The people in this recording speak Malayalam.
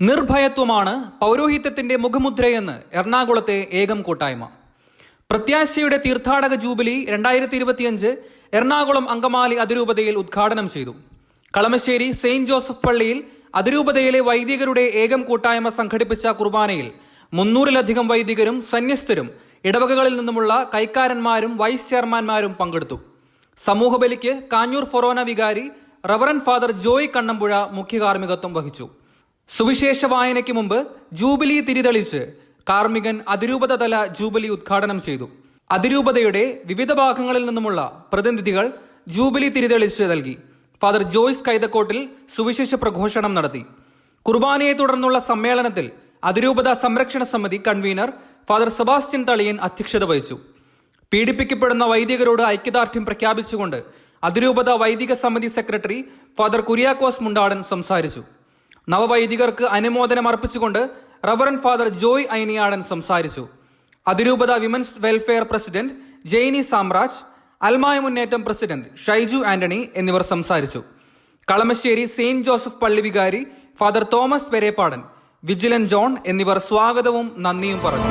നിർഭയത്വമാണ് പൗരോഹിത്യത്തിന്റെ മുഖമുദ്രയെന്ന് എറണാകുളത്തെ ഏകം കൂട്ടായ്മ. പ്രത്യാശയുടെ തീർത്ഥാടക ജൂബിലി രണ്ടായിരത്തി ഇരുപത്തിയഞ്ച് എറണാകുളം അങ്കമാലി അതിരൂപതയിൽ ഉദ്ഘാടനം ചെയ്തു. കളമശ്ശേരി സെയിന്റ് ജോസഫ് പള്ളിയിൽ അതിരൂപതയിലെ വൈദികരുടെ ഏകം കൂട്ടായ്മ സംഘടിപ്പിച്ച കുർബാനയിൽ മുന്നൂറിലധികം വൈദികരും സന്യസ്തരും ഇടവകകളിൽ നിന്നുമുള്ള കൈക്കാരന്മാരും വൈസ് ചെയർമാൻമാരും പങ്കെടുത്തു. സമൂഹബലിക്ക് കാഞ്ഞൂർ ഫൊറോന വികാരി റവറൻ ഫാദർ ജോയ് കണ്ണമ്പുഴ മുഖ്യ കാർമ്മികത്വം വഹിച്ചു. സുവിശേഷ വായനയ്ക്ക് മുമ്പ് ജൂബിലി തിരിതെളിച്ച് കാർമികൻ അതിരൂപത തല ജൂബിലി ഉദ്ഘാടനം ചെയ്തു. അതിരൂപതയുടെ വിവിധ ഭാഗങ്ങളിൽ നിന്നുമുള്ള പ്രതിനിധികൾ ജൂബിലി തിരിതെളിച്ച് നൽകി. ഫാദർ ജോയ്സ് കൈതക്കോട്ടിൽ സുവിശേഷ പ്രഘോഷണം നടത്തി. കുർബാനയെ തുടർന്നുള്ള സമ്മേളനത്തിൽ അതിരൂപത സംരക്ഷണ സമിതി കൺവീനർ ഫാദർ സെബാസ്റ്റ്യൻ തളിയൻ അധ്യക്ഷത വഹിച്ചു. പീഡിപ്പിക്കപ്പെടുന്ന വൈദികരോട് ഐക്യദാർഢ്യം പ്രഖ്യാപിച്ചുകൊണ്ട് അതിരൂപത വൈദിക സമിതി സെക്രട്ടറി ഫാദർ കുര്യാക്കോസ് മുണ്ടാടൻ സംസാരിച്ചു. നവവൈദികർക്ക് അനുമോദനം അർപ്പിച്ചുകൊണ്ട് റവറൻ ഫാദർ ജോയ് ഐനിയാടൻ സംസാരിച്ചു. അതിരൂപത women's welfare president Jainy Samraj അൽമായ മുന്നേറ്റം പ്രസിഡന്റ് ഷൈജു ആന്റണി എന്നിവർ സംസാരിച്ചു. കളമശ്ശേരി സെയിന്റ് ജോസഫ് പള്ളി വികാരി father Thomas Perepadan Vigilan John എന്നിവർ സ്വാഗതവും നന്ദിയും പറഞ്ഞു.